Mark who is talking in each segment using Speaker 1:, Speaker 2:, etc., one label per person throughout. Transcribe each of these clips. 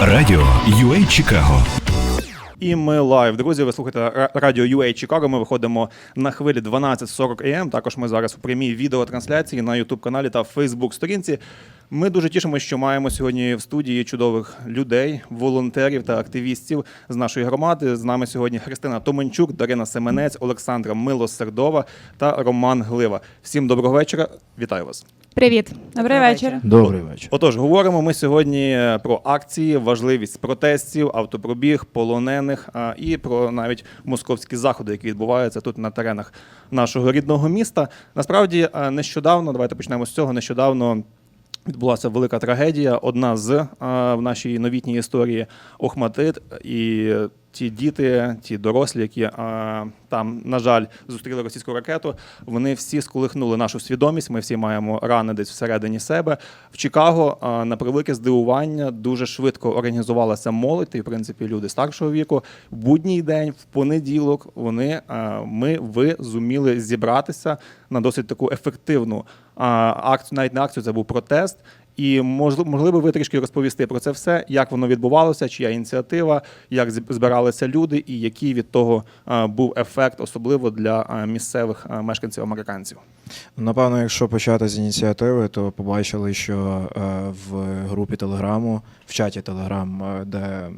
Speaker 1: Радіо UA Чикаго.
Speaker 2: І ми лайв. Друзі, ви слухаєте Ра- радіо UA Чикаго. Ми виходимо на хвилі 12.40 АМ. Також ми зараз у прямій відеотрансляції на youtube каналі та Facebook сторінці. Ми дуже тішимося, що маємо сьогодні в студії чудових людей, волонтерів та активістів з нашої громади. З нами сьогодні Христина Томенчук, Дарина Семенець, Олександра Милосердова та Роман Глива. Всім доброго вечора. Вітаю вас.
Speaker 3: Привіт, добрий вечір.
Speaker 4: Добрий вечір.
Speaker 2: Отож, говоримо ми сьогодні про акції, важливість протестів, автопробіг, полонених а, і про навіть московські заходи, які відбуваються тут на теренах нашого рідного міста. Насправді, нещодавно, давайте почнемо з цього. Нещодавно відбулася велика трагедія. Одна з е, в нашій новітній історії Охматит і. Ті діти, ті дорослі, які е, там, на жаль, зустріли російську ракету, вони всі сколихнули нашу свідомість. Ми всі маємо рани десь всередині себе. В Чикаго, е, на превелике здивування, дуже швидко організувалася молодь, і в принципі люди старшого віку. В будній день, в понеділок, вони е, ми ви зуміли зібратися на досить таку ефективну акцію, навіть не акцію, це був протест. І можливо, ви трішки розповісти про це все, як воно відбувалося, чия ініціатива, як збиралися люди, і який від того був ефект, особливо для місцевих мешканців американців.
Speaker 4: Напевно, якщо почати з ініціативи, то побачили, що е, в групі Телеграму, в чаті Телеграм, е, де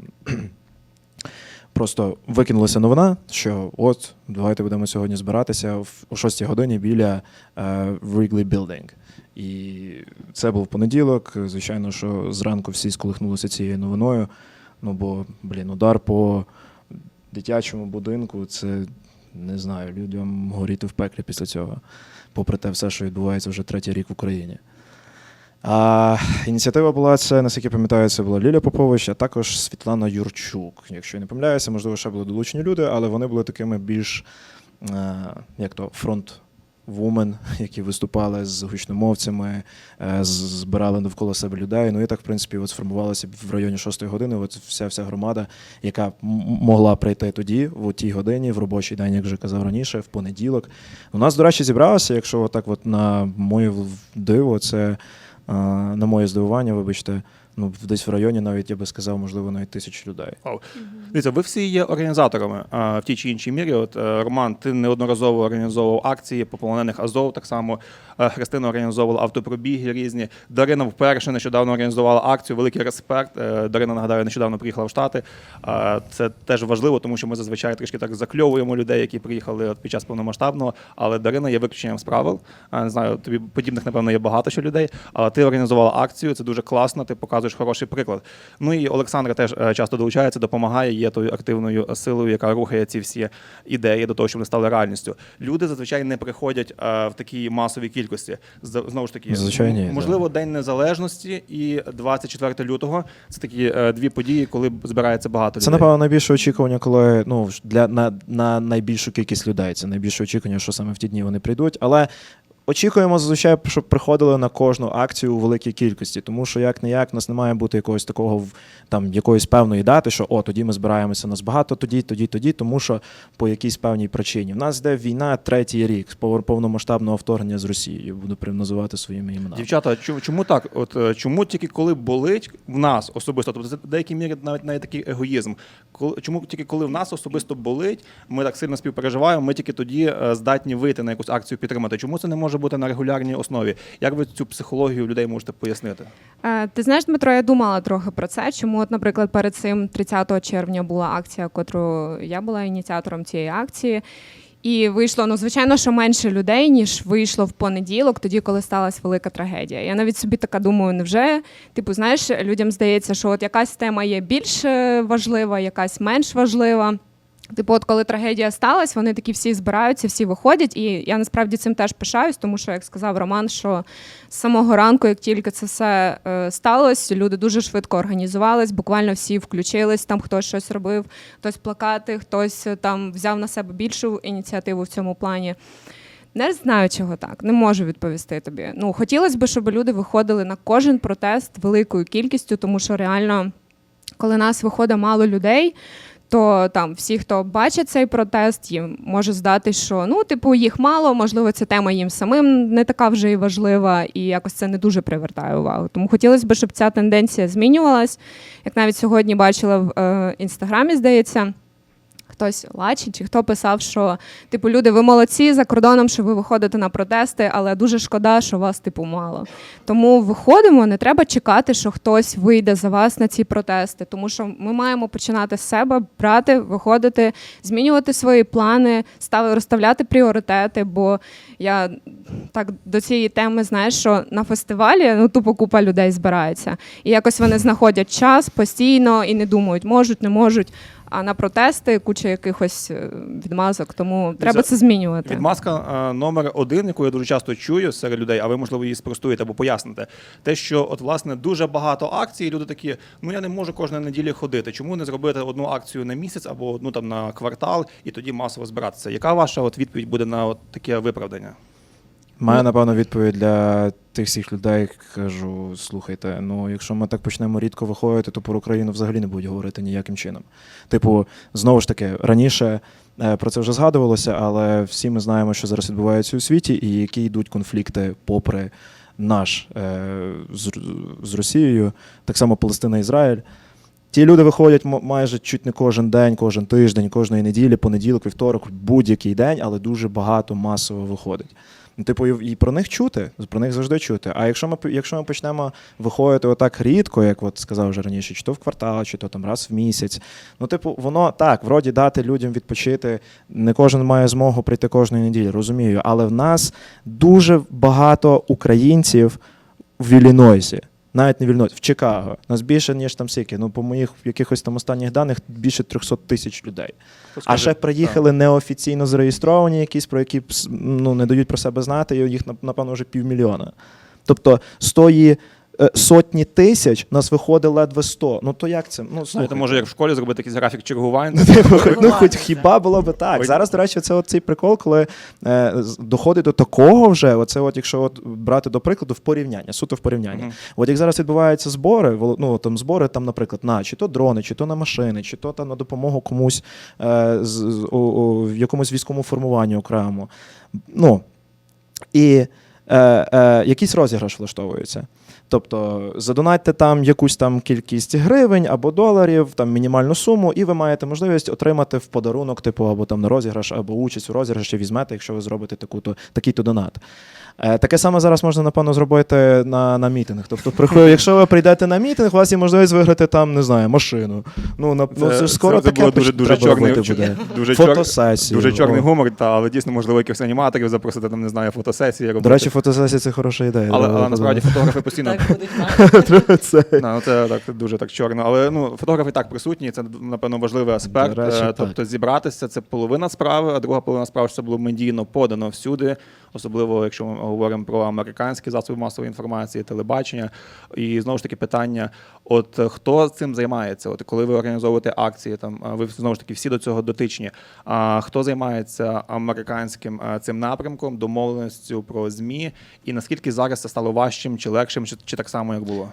Speaker 4: просто викинулася новина, що от давайте будемо сьогодні збиратися о 6 годині біля е, Wrigley Building. І це був понеділок. Звичайно, що зранку всі сколихнулися цією новиною. Ну бо, блін, удар по дитячому будинку це не знаю, людям горіти в пеклі після цього, попри те все, що відбувається вже третій рік в Україні. А, ініціатива була це, наскільки пам'ятаю, це була Ліля Попович, а також Світлана Юрчук. Якщо я не помиляюся, можливо, ще були долучені люди, але вони були такими більш е, як то фронт. Вумен, які виступали з гучномовцями, е, збирали довкола себе людей. Ну і так, в принципі, от сформувалася в районі 6 години. От вся вся громада, яка могла прийти тоді, в тій годині, в робочий день, як вже казав раніше, в понеділок. У нас, до речі, зібралося, якщо отак, от на моє диво, це на моє здивування, вибачте, ну десь в районі, навіть я би сказав, можливо, навіть тисяч людей.
Speaker 2: Вау. Дивіться, ви всі є організаторами а, в тій чи іншій мірі. От е, Роман, ти неодноразово організовував акції по полонених Азов. Так само е, Христина організовувала автопробіги різні. Дарина вперше нещодавно організувала акцію. Великий респект. Е, Дарина нагадаю, нещодавно приїхала в Штати. Це теж важливо, тому що ми зазвичай трішки так закльовуємо людей, які приїхали от під час повномасштабного. Але Дарина є виключенням з правил. Не знаю, тобі подібних, напевно, є багато ще людей. Але ти організувала акцію. Це дуже класно. Ти показуєш хороший приклад. Ну і Олександра теж е, часто долучається, допомагає, є тою активною силою, яка рухає ці всі ідеї до того, щоб вони стали реальністю. Люди зазвичай не приходять е, в такій масовій кількості. Знову ж таки,
Speaker 4: Зазвичай ні,
Speaker 2: м- можливо, День Незалежності і 24 лютого. Це такі е, дві події, коли збирається багато
Speaker 4: Це,
Speaker 2: людей.
Speaker 4: напевно, найбільше очікування, коли ну для на, на найбільшу кількість людей. Це найбільше очікування, що саме в ті дні вони прийдуть. Але очікуємо зазвичай, щоб приходили на кожну акцію у великій кількості, тому що як не як, у нас не має бути якогось такого там якоїсь певної дати, що о, тоді ми збираємося нас багато, тоді, тоді, тоді, тому що по якійсь певній причині. В нас йде війна третій рік пов- повномасштабного вторгнення з Росією. Буду прям називати своїми іменами.
Speaker 2: Дівчата, чому, так? От е, чому тільки коли болить в нас особисто? Тобто це в деякій мірі навіть навіть такий егоїзм. Коли чому тільки коли в нас особисто болить, ми так сильно співпереживаємо, ми тільки тоді е, здатні вийти на якусь акцію підтримати. Чому це не може бути на регулярній основі? Як ви цю психологію людей можете пояснити?
Speaker 3: Е, Ти знаєш, Дмитро, я думала трохи про це. Чому, от, наприклад, перед цим 30 червня була акція, котру я була ініціатором цієї акції. І вийшло, ну, звичайно, що менше людей, ніж вийшло в понеділок, тоді, коли сталася велика трагедія. Я навіть собі така думаю, невже, типу, знаєш, людям здається, що от якась тема є більш е, важлива, якась менш важлива. Типу, от коли трагедія сталася, вони такі всі збираються, всі виходять. І я насправді цим теж пишаюсь, тому що, як сказав Роман, що з самого ранку, як тільки це все е, сталося, люди дуже швидко організувались, буквально всі включились, там хтось щось робив, хтось плакати, хтось е, там взяв на себе більшу ініціативу в цьому плані. Не знаю, чого так, не можу відповісти тобі. Ну, хотілося б, щоб люди виходили на кожен протест великою кількістю, тому що реально, коли нас виходить мало людей, то там всі, хто бачить цей протест, їм може здати, що ну, типу, їх мало, можливо, ця тема їм самим не така вже і важлива, і якось це не дуже привертає увагу. Тому хотілося б, щоб ця тенденція змінювалась. Як навіть сьогодні бачила в е, інстаграмі, здається. Хтось лачі, чи хто писав, що типу люди, ви молодці за кордоном, що ви виходите на протести, але дуже шкода, що вас типу мало. Тому виходимо, не треба чекати, що хтось вийде за вас на ці протести, тому що ми маємо починати з себе брати, виходити, змінювати свої плани, став, розставляти пріоритети. Бо я так до цієї теми знаєш, що на фестивалі ну тупо купа людей збирається, і якось вони знаходять час постійно і не думають, можуть, не можуть. А на протести куча якихось е, відмазок, тому треба це змінювати.
Speaker 2: Відмазка е, номер один, яку я дуже часто чую серед людей, а ви можливо її спростуєте або поясните. Те, що от власне дуже багато акцій, і люди такі, ну я не можу кожної неділі ходити. Чому не зробити одну акцію на місяць або одну там на квартал і тоді масово збиратися? Яка ваша от відповідь буде на от таке виправдання?
Speaker 4: Маю, напевно, відповідь для тих всіх людей. Кажу, слухайте, ну якщо ми так почнемо рідко виходити, то про Україну взагалі не будуть говорити ніяким чином. Типу, знову ж таки, раніше е, про це вже згадувалося, але всі ми знаємо, що зараз відбувається у світі, і які йдуть конфлікти попри наш е, з, Росією, так само Палестина, Ізраїль. Ті люди виходять майже чуть не кожен день, кожен тиждень, кожної неділі, понеділок, вівторок, будь-який день, але дуже багато масово виходить. Ну, типу, і про них чути, про них завжди чути. А якщо ми якщо ми почнемо виходити отак рідко, як от сказав вже раніше, чи то в квартал, чи то там раз в місяць, ну, типу, воно так, вроді дати людям відпочити. Не кожен має змогу прийти кожної неділі, розумію. Але в нас дуже багато українців в Іллінойсі. Навіть не вільнуть в Чикаго. Нас більше, ніж там скільки. Ну, по моїх якихось там останніх даних більше 300 тисяч людей.
Speaker 2: Скажи,
Speaker 4: А ще приїхали неофіційно зареєстровані, якісь, про які ну, не дають про себе знати, і їх, напевно, вже півмільйона. Тобто з тої сотні тисяч нас виходить ледве 100. Ну то як це? Ну, слухайте.
Speaker 2: може, як в школі зробити якийсь графік чергувань.
Speaker 4: Типу, хоч- ну, хоч хіба було би так.
Speaker 2: Ой.
Speaker 4: Зараз, до речі, це от цей прикол, коли е, доходить до такого вже, оце от, якщо от брати до прикладу, в порівняння, суто в порівняння. От як зараз відбуваються збори, ну там збори, там, наприклад, на чи то дрони, чи то на машини, чи то там на допомогу комусь е, з, з- у, у, в якомусь військовому формуванні окремо. Ну, і е, е, якийсь розіграш влаштовується. Тобто задонатьте там якусь там кількість гривень або доларів, там мінімальну суму, і ви маєте можливість отримати в подарунок, типу, або там на розіграш, або участь у розіграші візьмете, якщо ви зробите таку-то, такий-то донат. Е, таке саме зараз можна, напевно, зробити на, на мітинг. Тобто, приходить, якщо ви прийдете на мітинг, у вас є можливість виграти там, не знаю, машину. Ну, на, ну це ж скоро
Speaker 2: це,
Speaker 4: таке
Speaker 2: було дуже, дуже
Speaker 4: треба
Speaker 2: чорний,
Speaker 4: робити буде.
Speaker 2: дуже, чор,
Speaker 4: Фотосесію.
Speaker 2: дуже чорний гумор, та, але дійсно, можливо, якихось аніматорів запросити, там, не знаю, фотосесії робити.
Speaker 4: До речі, фотосесія це хороша ідея.
Speaker 2: але, але насправді фотографи постійно
Speaker 5: Так будуть мати.
Speaker 4: Це-
Speaker 2: ну, це так дуже так чорно. Але ну фотографи так присутні. Це напевно важливий аспект.
Speaker 4: До речі,
Speaker 2: Е,
Speaker 4: так.
Speaker 2: тобто зібратися це половина справи, а друга половина справи, що це було медійно подано всюди, особливо якщо ми говоримо про американські засоби масової інформації, телебачення. І знову ж таки питання: от е, хто цим займається? От коли ви організовуєте акції, там ви знову ж таки всі до цього дотичні. А хто займається американським е, цим напрямком, домовленістю про змі, і наскільки зараз це стало важчим чи легшим, чи, чи так само як було?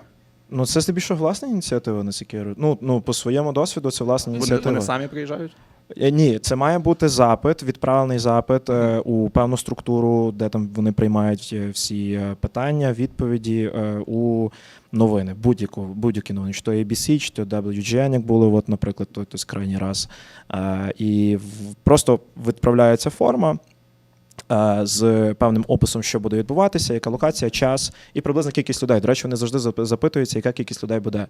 Speaker 4: Ну, це здебільшого власна ініціатива, наскільки я ну, ну, по своєму досвіду, це власна
Speaker 2: Вони,
Speaker 4: ініціатива.
Speaker 2: вони самі приїжджають?
Speaker 4: Е, Ні, це має бути запит, відправлений запит е, у певну структуру, де там вони приймають е, всі е, питання, відповіді е, у новини, будь-яку будь-які новини, чи то ABC, чи то WGN, як було, от, наприклад, той, той крайній раз. Е, І в- просто відправляється форма. Е, З певним описом, що буде відбуватися, яка локація, час і приблизна кількість людей. До речі, вони завжди запитуються, яка кількість людей буде.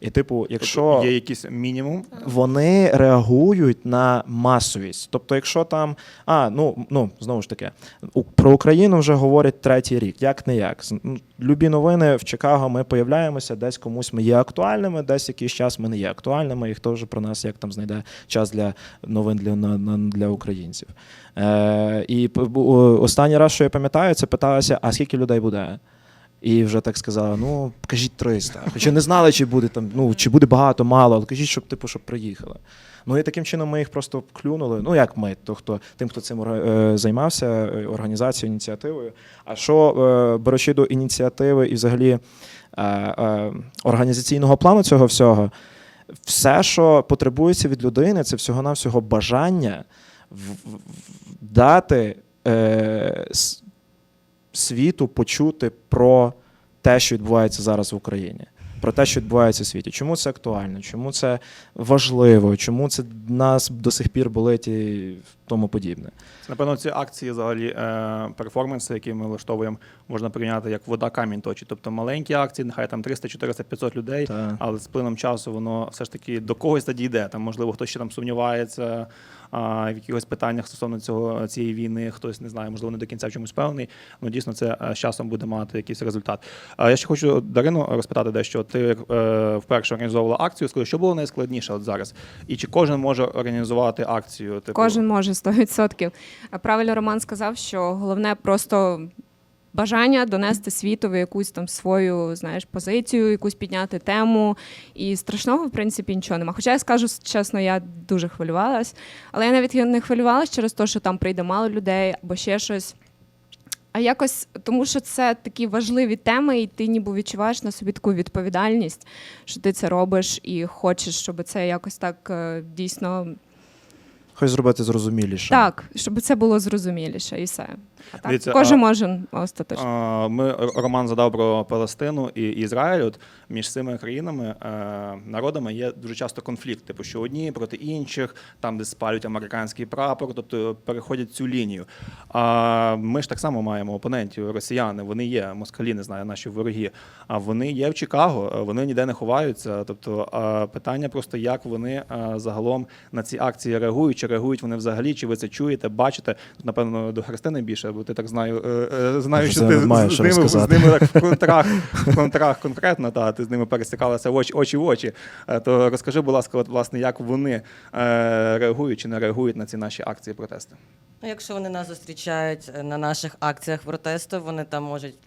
Speaker 4: І, типу, якщо
Speaker 2: Тобто є якийсь мінімум.
Speaker 4: вони реагують на масовість. Тобто, якщо там, а ну ну знову ж таки, про Україну вже говорять третій рік, як не як. Ну, Любі новини в Чикаго ми появляємося, десь комусь ми є актуальними, десь якийсь час ми не є актуальними, і хто вже про нас як там знайде час для новин для, для українців. Е, і останній раз, що я пам'ятаю, це питалося, а скільки людей буде? І вже так сказали: ну, кажіть 300. Хоча не знали, чи буде там, ну, чи буде багато, мало, але кажіть, щоб типу, щоб приїхали. Ну і таким чином ми їх просто клюнули. Ну, як ми, то хто тим, хто цим е, займався, е, організацією, ініціативою. А що е, беручи до ініціативи і взагалі організаційного плану цього всього, все, що потребується від людини, це всього-навсього бажання дати е, світу почути про те, що відбувається зараз в Україні. Про те, що відбувається в світі. Чому це актуально? Чому це важливо? Чому це нас до сих пір болить і тому подібне?
Speaker 2: Напевно, ці акції, взагалі, е, перформанси, які ми влаштовуємо, можна прийняти як вода камінь точить. Тобто маленькі акції, нехай там 300, 400, 500 людей,
Speaker 4: Та.
Speaker 2: але з плином часу воно все ж таки до когось тоді йде. Там, можливо, хтось ще там сумнівається а, в якихось питаннях стосовно цього цієї війни, хтось не знає, можливо, не до кінця в чомусь певний. Ну дійсно, це е, з часом буде мати якийсь результат. А я ще хочу Дарину розпитати дещо. Ти е, вперше організовувала акцію. Скажи, що було найскладніше от зараз? І чи кожен може організувати акцію? Типу,
Speaker 3: Кожен може 100%. Правильно Роман сказав, що головне просто бажання донести світові якусь там свою знаєш, позицію, якусь підняти тему. І страшного, в принципі, нічого нема. Хоча я скажу чесно, я дуже хвилювалась, але я навіть не хвилювалась через те, що там прийде мало людей або ще щось. А якось тому, що це такі важливі теми, і ти ніби відчуваєш на собі таку відповідальність, що ти це робиш і хочеш, щоб це якось так е, дійсно
Speaker 4: Хоч зробити зрозуміліше.
Speaker 3: так, щоб це було зрозуміліше і все. А так, кожен
Speaker 2: а-
Speaker 3: може остаточно.
Speaker 2: А, Ми Роман задав про Палестину і Ізраїль. От між цими країнами е, народами є дуже часто конфлікт, типу, що одні проти інших, там де спалюють американський прапор, тобто переходять цю лінію. А ми ж так само маємо опонентів, росіяни. Вони є москалі, не знаю, наші вороги. А вони є в Чикаго, е, вони ніде не ховаються. Тобто питання просто, як вони е, загалом на ці акції реагують, чи реагують вони взагалі, чи ви це чуєте, бачите? Напевно, до Христини більше, бо ти так знаю, е, е, знаю, що ти з, ними, з ними так в контрах, в контрах конкретно, та ти з ними пересікалася очі, очі в очі. Е, То розкажи, будь ласка, от власне, як вони е, реагують чи не реагують на ці наші акції протести?
Speaker 5: Ну, якщо вони нас зустрічають на наших акціях протесту, вони там можуть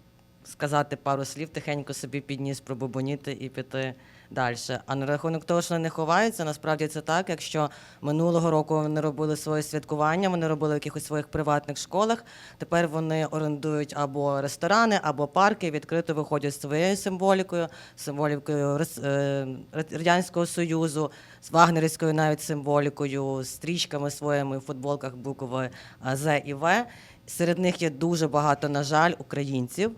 Speaker 5: сказати пару слів, тихенько собі підніс, пробубоніти і піти далі. А на рахунок того, що вони не ховаються, насправді це так. Якщо минулого року вони робили своє святкування, вони робили в якихось своїх приватних школах. Тепер вони орендують або ресторани, або парки, відкрито виходять з своєю символікою, символікою е, Радянського Союзу, з вагнерівською навіть символікою, стрічками своїми в футболках букви З і В. Серед них є дуже багато, на жаль, українців.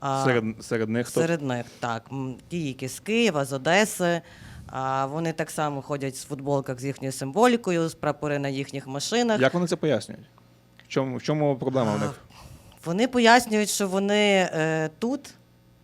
Speaker 5: А,
Speaker 2: Серед, серед них хто?
Speaker 5: Серед них, так. М, Ті, які з Києва, з Одеси. А, вони так само ходять в футболках з їхньою символікою, з прапори на їхніх машинах.
Speaker 2: Як вони це пояснюють? В чому, в чому проблема в них?
Speaker 5: Вони пояснюють, що вони е, тут,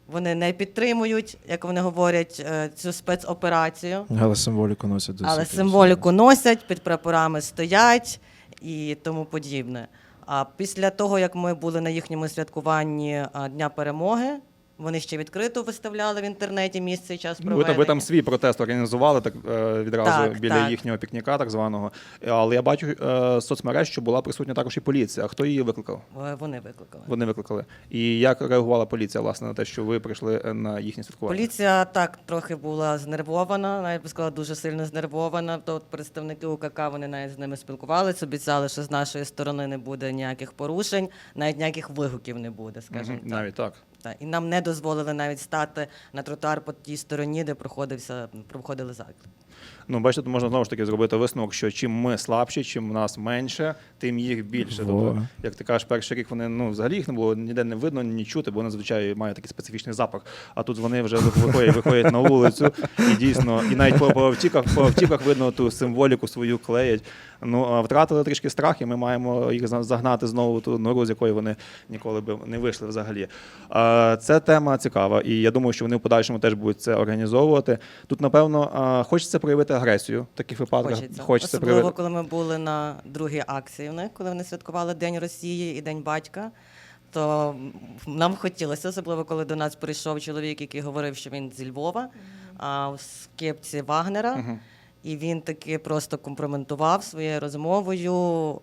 Speaker 5: вони не підтримують, як вони говорять, е, цю спецоперацію.
Speaker 4: Але символіку носять до
Speaker 5: Але символіку носять, під прапорами стоять і тому подібне. А після того, як ми були на їхньому святкуванні Дня перемоги, вони ще відкрито виставляли в інтернеті місце і час
Speaker 2: Ну, ви,
Speaker 5: проведення.
Speaker 2: там, ви там свій протест організували так е, відразу
Speaker 5: Так,
Speaker 2: біля
Speaker 5: так.
Speaker 2: їхнього пікніка, так званого. Але я бачу е, з соцмереж, що була присутня також і поліція. Хто її викликав?
Speaker 5: Е, Вони викликали.
Speaker 2: Вони викликали. І як реагувала поліція власне на те, що ви прийшли на їхнє святкування?
Speaker 5: Поліція так трохи була знервована, навіть би сказала, дуже сильно знервована. То представники УКК вони навіть з ними спілкувалися, обіцяли, що з нашої сторони не буде ніяких порушень, навіть ніяких вигуків не буде, скажімо
Speaker 2: Мгм,
Speaker 5: так.
Speaker 2: Навіть так.
Speaker 5: І нам не дозволили навіть стати на тротуар по тій стороні, де проходився, проходили заклик.
Speaker 2: Ну, бачите, можна знову ж таки зробити висновок, що чим ми слабші, чим нас менше, тим їх більше. Тобто, як ти кажеш, перший рік вони ну взагалі їх не було ніде не видно, ні чути, бо вони зазвичай мають такий специфічний запах. А тут вони вже виходять, виходять на вулицю, і дійсно, і навіть по, по автівках, по автівках видно ту символіку свою клеять. Ну а втратили трішки страх, і ми маємо їх за- загнати знову ту нору, з якої вони ніколи б не вийшли взагалі. А, Це тема цікава, і я думаю, що вони в подальшому теж будуть це організовувати. Тут, напевно, хочеться проявити агресію в таких випадках.
Speaker 5: Хочеться. Особливо,
Speaker 2: проявити.
Speaker 5: коли ми були на другій акції в них, коли вони святкували День Росії і День батька. То нам хотілося, особливо коли до нас прийшов чоловік, який говорив, що він зі Львова, а в скепці Вагнера.
Speaker 2: Мгм.
Speaker 5: І він таки просто компроментував своєю розмовою,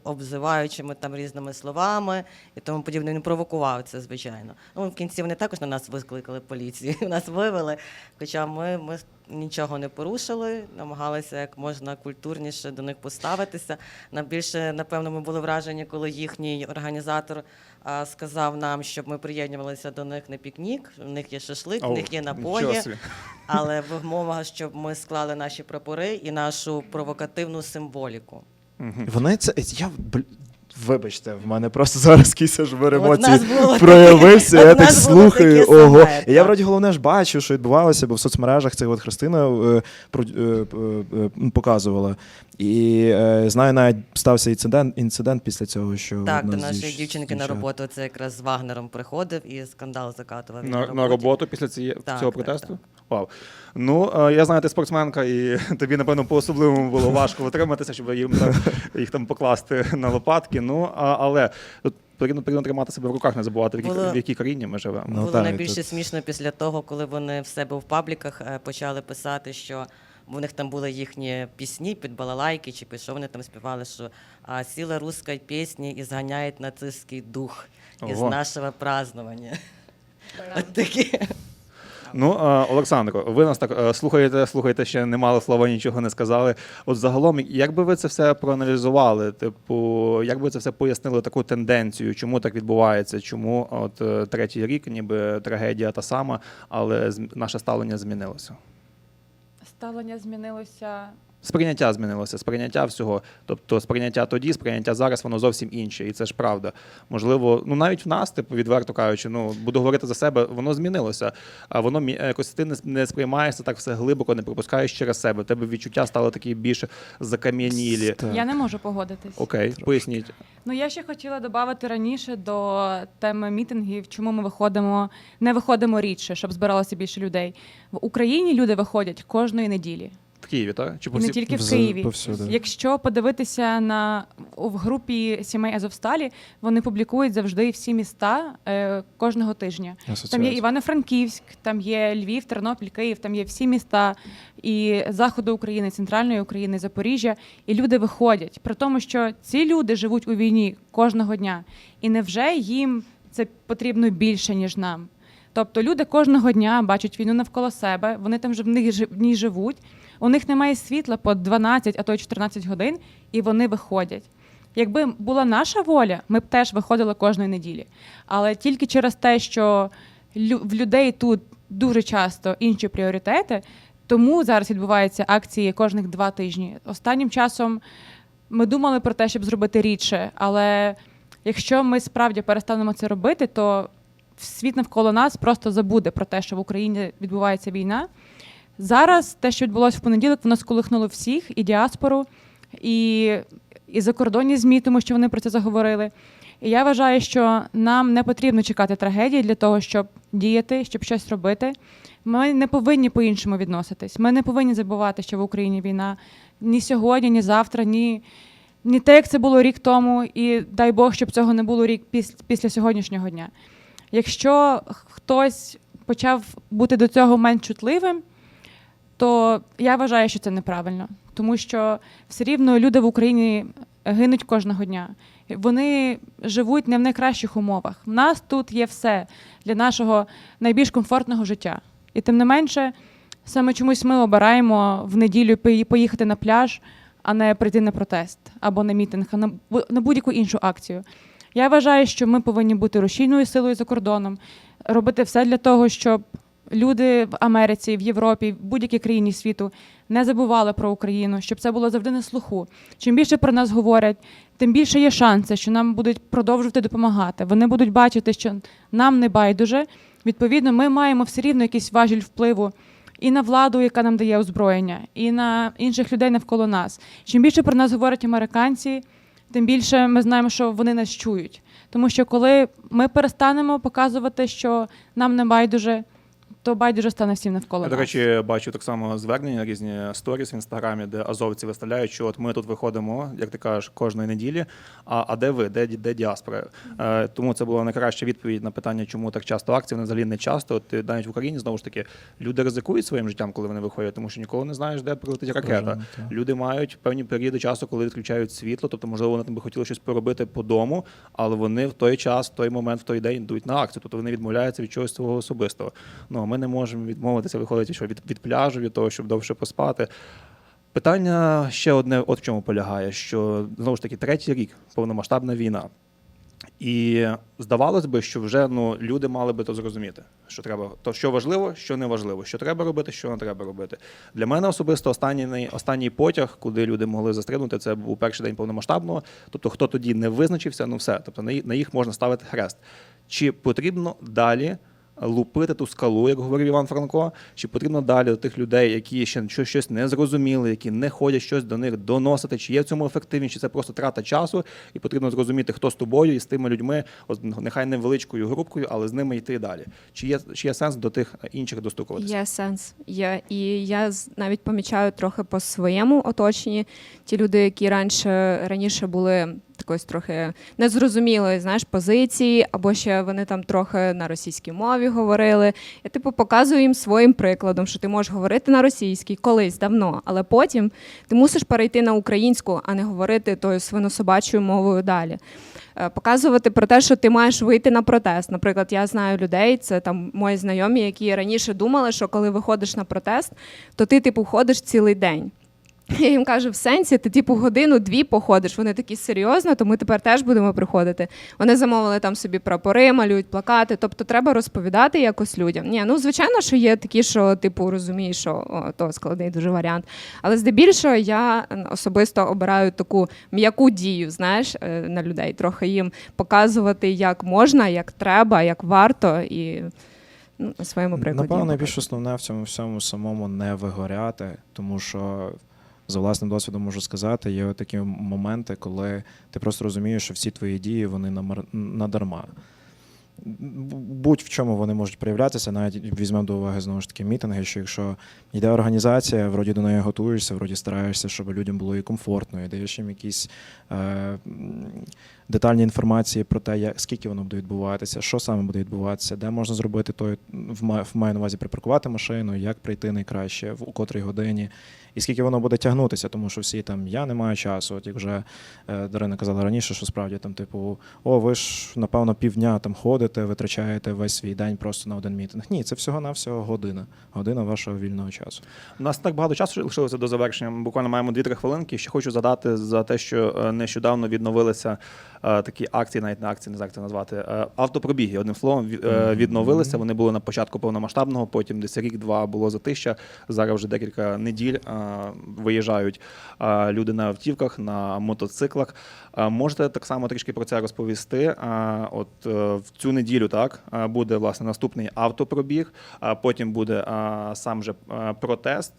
Speaker 5: обзиваючими там різними словами і тому подібне. Він провокував це, звичайно. Ну, в кінці вони також на нас викликали поліцію, нас вивели. Хоча ми, ми нічого не порушили, намагалися як можна культурніше до них поставитися. Нам більше, напевно, ми були вражені, коли їхній організатор а, сказав нам, щоб ми приєднувалися до них на пікнік. У них є шашлик, у них є напої. Але вимога, щоб ми склали наші прапори і нашу провокативну символіку.
Speaker 4: Вони це. Я Вибачте, в мене просто зараз кіся ж
Speaker 5: таке-
Speaker 4: проявився.
Speaker 5: от
Speaker 4: Я так слухаю. Ого.
Speaker 5: саме,
Speaker 4: І я вроді головне ж бачу, що відбувалося, бо в соцмережах це от Христина е, про- е, е, показувала. І е, знаю, навіть стався інцидент, інцидент після цього, що
Speaker 5: Так, до нашої
Speaker 4: дівч-
Speaker 5: дівчинки на роботу це якраз з Вагнером приходив і скандал закатував.
Speaker 2: На, на роботу після цієї,
Speaker 5: Так,
Speaker 2: цього
Speaker 5: так,
Speaker 2: протесту?
Speaker 5: так.
Speaker 2: Вау. Ну, е, я знаю, ти спортсменка, і тобі, напевно, по-особливому було важко витриматися, щоб їм там, їх там покласти на лопатки. Ну, а, але тут потрібно, потрібно тримати себе в руках, не забувати, в якій,
Speaker 5: Було-
Speaker 2: в якій країні ми живемо.
Speaker 4: Ну,
Speaker 5: Було
Speaker 4: так,
Speaker 5: найбільше
Speaker 4: тут-
Speaker 5: смішно після того, коли вони в себе в пабліках е, почали писати, що в них там були їхні пісні під балалайки, чи під що вони там співали, що а, сила русської пісні і зганяє нацистський дух із нашого празднування. От такі.
Speaker 2: Ну, е, Олександро, ви нас так е, слухаєте, слухаєте, ще немало слова, нічого не сказали. От загалом, як би ви це все проаналізували? Типу, як би це все пояснили таку тенденцію, чому так відбувається? Чому от е, третій рік, ніби трагедія та сама, але наше ставлення змінилося?
Speaker 6: Ставлення змінилося.
Speaker 2: Сприйняття змінилося, сприйняття всього. Тобто сприйняття тоді, сприйняття зараз, воно зовсім інше, і це ж правда. Можливо, ну навіть в нас, типу, відверто кажучи, ну буду говорити за себе, воно змінилося. А воно якось ти не, сприймаєшся так все глибоко, не пропускаєш через себе. Тебе відчуття стало такі більше закам'янілі.
Speaker 4: Так.
Speaker 6: Я не можу погодитись.
Speaker 2: Окей, поясніть.
Speaker 6: Ну я ще хотіла додати раніше до теми мітингів, чому ми виходимо, не виходимо рідше, щоб збиралося більше людей. В Україні люди виходять кожної неділі,
Speaker 2: Києві, так? Чи по
Speaker 6: і не
Speaker 2: всій-
Speaker 6: тільки в
Speaker 4: Вз-
Speaker 6: Києві.
Speaker 4: повсюди.
Speaker 6: Якщо подивитися на в групі сімей Азовсталі, вони публікують завжди всі міста е, кожного тижня. Там є
Speaker 4: Асоціація.
Speaker 6: Івано-Франківськ, там є Львів, Тернопіль, Київ, там є всі міста і заходу України, центральної України, Запоріжжя. І люди виходять. При тому, що ці люди живуть у війні кожного дня. І невже їм це потрібно більше, ніж нам? Тобто люди кожного дня бачать війну навколо себе, вони там вже в них жи- в ній живуть. У них немає світла по 12, а то й 14 годин, і вони виходять. Якби була наша воля, ми б теж виходили кожної неділі. Але тільки через те, що в людей тут дуже часто інші пріоритети, тому зараз відбуваються акції кожних два тижні. Останнім часом ми думали про те, щоб зробити рідше, але якщо ми справді перестанемо це робити, то світ навколо нас просто забуде про те, що в Україні відбувається війна. Зараз те, що відбулося в понеділок, воно сколихнуло всіх і діаспору, і, і закордонні ЗМІ, тому що вони про це заговорили. І я вважаю, що нам не потрібно чекати трагедії для того, щоб діяти, щоб щось робити. Ми не повинні по-іншому відноситись. Ми не повинні забувати, що в Україні війна ні сьогодні, ні завтра, ні, ні те, як це було рік тому, і дай Бог, щоб цього не було рік після, після сьогоднішнього дня. Якщо хтось почав бути до цього менш чутливим, то я вважаю, що це неправильно, тому що все рівно люди в Україні гинуть кожного дня. Вони живуть не в найкращих умовах. У нас тут є все для нашого найбільш комфортного життя. І тим не менше, саме чомусь ми обираємо в неділю поїхати на пляж, а не прийти на протест або на мітинг, а на будь-яку іншу акцію. Я вважаю, що ми повинні бути рушійною силою за кордоном, робити все для того, щоб люди в Америці, в Європі, в будь-якій країні світу не забували про Україну, щоб це було завжди на слуху. Чим більше про нас говорять, тим більше є шанси, що нам будуть продовжувати допомагати. Вони будуть бачити, що нам не байдуже. Відповідно, ми маємо все рівно якийсь важіль впливу і на владу, яка нам дає озброєння, і на інших людей навколо нас. Чим більше про нас говорять американці, тим більше ми знаємо, що вони нас чують. Тому що коли ми перестанемо показувати, що нам не байдуже, то байдуже стане всім навколо.
Speaker 2: Я, до
Speaker 6: нас.
Speaker 2: речі, бачу так само звернення, різні сторіс в інстаграмі, де азовці виставляють, що от ми тут виходимо, як ти кажеш, кожної неділі. А, а де ви? Де, де діаспора? Е, тому це була найкраща відповідь на питання, чому так часто акції. Вони взагалі не часто. От е, навіть в Україні знову ж таки люди ризикують своїм життям, коли вони виходять, тому що ніколи не знаєш, де прилетить ракета. Люди мають певні періоди часу, коли відключають світло. Тобто, можливо, вони там би хотіли щось поробити по дому, але вони в той час, в той момент, в той день йдуть на акцію. Тобто вони відмовляються від чогось свого особистого. Ну Ми не можемо відмовитися, виходить, що від, від пляжу, від того, щоб довше поспати. Питання ще одне, от в чому полягає: що знову ж таки третій рік повномасштабна війна. І здавалось би, що вже ну, люди мали би то зрозуміти, що треба, то що важливо, що не важливо, що треба робити, що не треба робити. Для мене особисто останній, останній потяг, куди люди могли застрибнути, це був перший день повномасштабного. Тобто, хто тоді не визначився, ну все. Тобто на їх- на їх можна ставити хрест. Чи потрібно далі лупити ту скалу, як говорив Іван Франко, чи потрібно далі до тих людей, які ще що- щось не зрозуміли, які не ходять щось до них доносити, чи є в цьому ефективність, чи це просто трата часу, і потрібно зрозуміти, хто з тобою і з тими людьми, от, нехай невеличкою групкою, але з ними йти далі. Чи є, чи є сенс до тих інших достукуватися?
Speaker 3: Є сенс. Є. І я навіть помічаю трохи по своєму оточенні ті люди, які раніше раніше були такої трохи незрозумілої знаєш, позиції, або ще вони там трохи на російській мові говорили. Я типу показую їм своїм прикладом, що ти можеш говорити на російській колись давно, але потім ти мусиш перейти на українську, а не говорити тою свинособачою мовою далі. Е, Показувати про те, що ти маєш вийти на протест. Наприклад, я знаю людей, це там мої знайомі, які раніше думали, що коли виходиш на протест, то ти типу ходиш цілий день. Я їм кажу, в сенсі, ти типу годину-дві походиш. Вони такі серйозно, то ми тепер теж будемо приходити. Вони замовили там собі прапори, малюють плакати. Тобто треба розповідати якось людям. Ні, ну звичайно, що є такі, що типу розумієш, що о, то складний дуже варіант. Але здебільшого я особисто обираю таку м'яку дію, знаєш, е, на людей. Трохи їм показувати, як можна, як треба, як варто, і ну, на своєму прикладі.
Speaker 4: Напевно, найбільш основне в цьому всьому самому не вигоряти, тому що за власним досвідом можу сказати, є такі моменти, коли ти просто розумієш, що всі твої дії вони надарма. Будь в чому вони можуть проявлятися, навіть візьмемо до уваги знову ж таки мітинги, що якщо йде організація, вроді до неї готуєшся, вроді стараєшся, щоб людям було і комфортно, і даєш їм якісь е, детальні інформації про те, як, скільки воно буде відбуватися, що саме буде відбуватися, де можна зробити той, в маю на увазі припаркувати машину, як прийти найкраще, в у котрій годині, і скільки воно буде тягнутися, тому що всі там я не маю часу. От як вже е, Дарина казала раніше, що справді там, типу, о, ви ж напевно півдня там ходите, витрачаєте весь свій день просто на один мітинг. Ні, це всього-навсього година. Година вашого вільного часу.
Speaker 2: У нас так багато часу лишилося до завершення. Ми буквально маємо 2-3 хвилинки. Ще хочу задати за те, що е, нещодавно відновилися е, такі акції, навіть не акції, не знаю, як це назвати. е, Автопробіги. Одним словом, ві- відновилися. Вони були на початку повномасштабного, потім десь рік-два було затища. Зараз вже декілька неділь виїжджають люди на автівках, на мотоциклах. Можете так само трішки про це розповісти. От в цю неділю так е, буде власне наступний автопробіг, а потім буде е, сам же е, протест.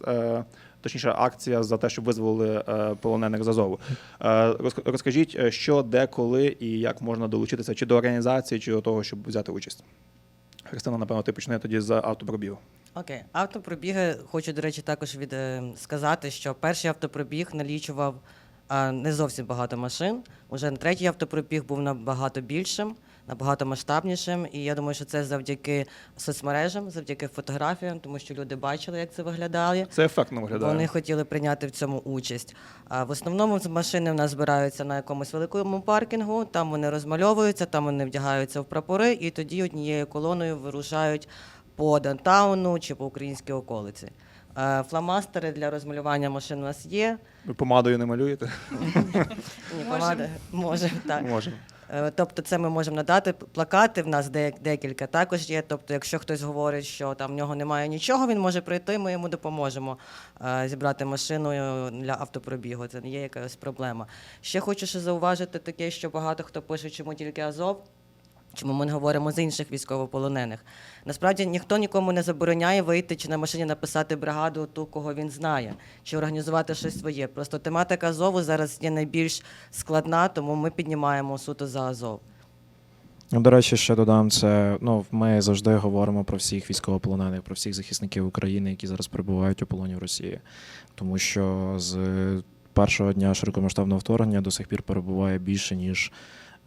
Speaker 2: Точніше, акція за те, щоб визволили полонених з Азову. Розкажіть, що, де, коли і як можна долучитися чи до організації, чи до того, щоб взяти участь. Христина, напевно, ти почне тоді з автопробігу.
Speaker 5: Окей, автопробіги хочу, до речі, також від, сказати, що перший автопробіг налічував не зовсім багато машин. Уже третій автопробіг був набагато більшим, набагато масштабнішим. І я думаю, що це завдяки соцмережам, завдяки фотографіям, тому що люди бачили, як це виглядає.
Speaker 2: Це ефектно виглядає.
Speaker 5: Вони хотіли прийняти в цьому участь. А в основному машини в нас збираються на якомусь великому паркінгу, там вони розмальовуються, там вони вдягаються в прапори, і тоді однією колоною вирушають по Дантауну чи по українській околиці. Фломастери для розмалювання машин у нас є.
Speaker 2: Ви помадою не малюєте?
Speaker 5: Ні, помади- Можемо, так.
Speaker 2: Можемо.
Speaker 5: Е, Тобто це ми можемо надати. Плакати в нас декілька також є. Тобто, якщо хтось говорить, що там в нього немає нічого, він може прийти, ми йому допоможемо е, зібрати машину для автопробігу. Це не є якась проблема. Ще хочу ще зауважити таке, що багато хто пише, чому тільки Азов. Чому ми не говоримо з інших військовополонених? Насправді ніхто нікому не забороняє вийти чи на машині написати бригаду ту, кого він знає, чи організувати щось своє. Просто тематика Азову зараз є найбільш складна, тому ми піднімаємо суто за Азов.
Speaker 4: Ну, До речі, ще додам це. Ну, ми завжди говоримо про всіх військовополонених, про всіх захисників України, які зараз перебувають у полоні в Росії. Тому що з першого дня широкомасштабного вторгнення до сих пір перебуває більше ніж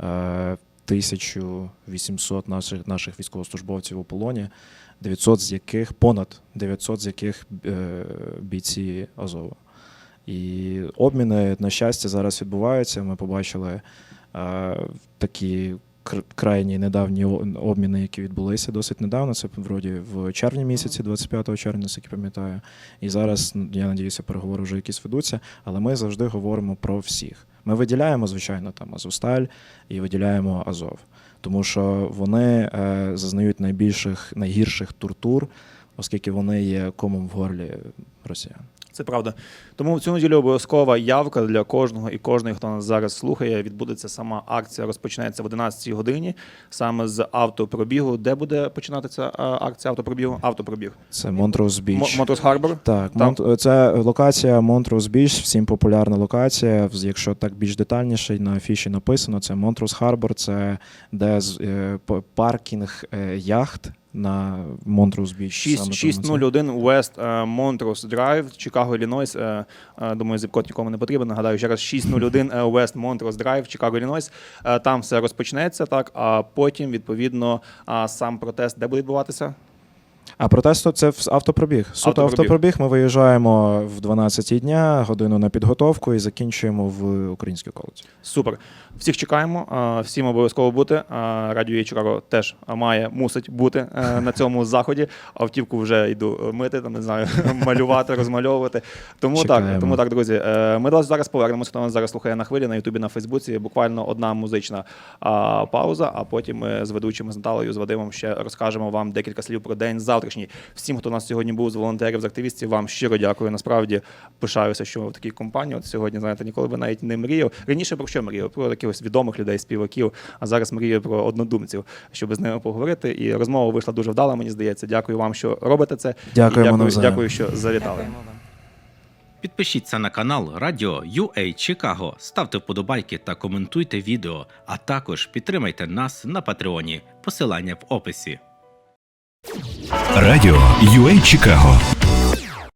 Speaker 4: е, 1800 наших, наших військовослужбовців у полоні, 900 з яких понад 900 з яких е, бійці Азова. І обміни, на щастя, зараз відбуваються. Ми побачили е, такі кр- крайні недавні обміни, які відбулися досить недавно. Це вроді в червні місяці, 25 червня, наскільки пам'ятаю. І зараз ну, я надіюся, переговори вже якісь ведуться. Але ми завжди говоримо про всіх. Ми виділяємо, звичайно, там Азовсталь і виділяємо Азов, тому що вони е, зазнають найбільших, найгірших тортур, оскільки вони є комом в горлі росіян.
Speaker 2: Це правда. Тому в цю неділю обов'язкова явка для кожного і кожної, хто нас зараз слухає. Відбудеться сама акція, розпочнеться в 11 годині, саме з автопробігу. Де буде починатися акція автопробігу? Автопробіг.
Speaker 4: Це Монтрос Біч.
Speaker 2: Мотрос Харбор.
Speaker 4: Так,
Speaker 2: Там.
Speaker 4: Це локація Монтрос Біч, всім популярна локація. Якщо так більш детальніше, на афіші написано, це Монтрос Харбор, це де е, паркінг е, яхт на Монтрос Біч.
Speaker 2: 6, 601 West Montrose Drive, Чикаго, Іллінойс. Е, е, Думаю, зіпкод нікому не потрібен. Нагадаю, ще раз 601 е, West Montrose Drive, Чикаго, Іллінойс. Е, Там все розпочнеться, так, а потім, відповідно, сам протест де буде відбуватися?
Speaker 4: А протесто це автопробіг. Суто
Speaker 2: Автопробіг.
Speaker 4: автопробіг. Ми виїжджаємо в 12 дня, годину на підготовку і закінчуємо в українській колеці.
Speaker 2: Супер. Всіх чекаємо, всім обов'язково бути. Радіо «Є Чикаго теж має, мусить бути е, на цьому заході. Автівку вже йду мити, там не знаю, малювати, розмальовувати. Тому так, тому так, друзі. е, Ми до вас зараз повернемося. Хто нас зараз слухає на хвилі на Ютубі, на Фейсбуці. Буквально одна музична пауза. А потім ми з ведучими з Наталею, з Вадимом ще розкажемо вам декілька слів про день завтрашній. Всім, хто у нас сьогодні був з волонтерів, з активістів, вам щиро дякую. Насправді пишаюся, що ви в такій компанії. От сьогодні, знаєте, ніколи би навіть не мріяв. Раніше про що мріяв? Про якихось відомих людей, співаків. А зараз мрію про однодумців, щоб з ними поговорити. І розмова вийшла дуже вдала. Мені здається. Дякую вам, що робите це.
Speaker 4: Дякуємо
Speaker 2: І дякую, дякую, що завітали.
Speaker 7: Підпишіться на канал Радіо UA Чикаго, ставте вподобайки та коментуйте відео, а також підтримайте нас на Патреоні. Посилання в описі.
Speaker 1: Радіо UA Чикаго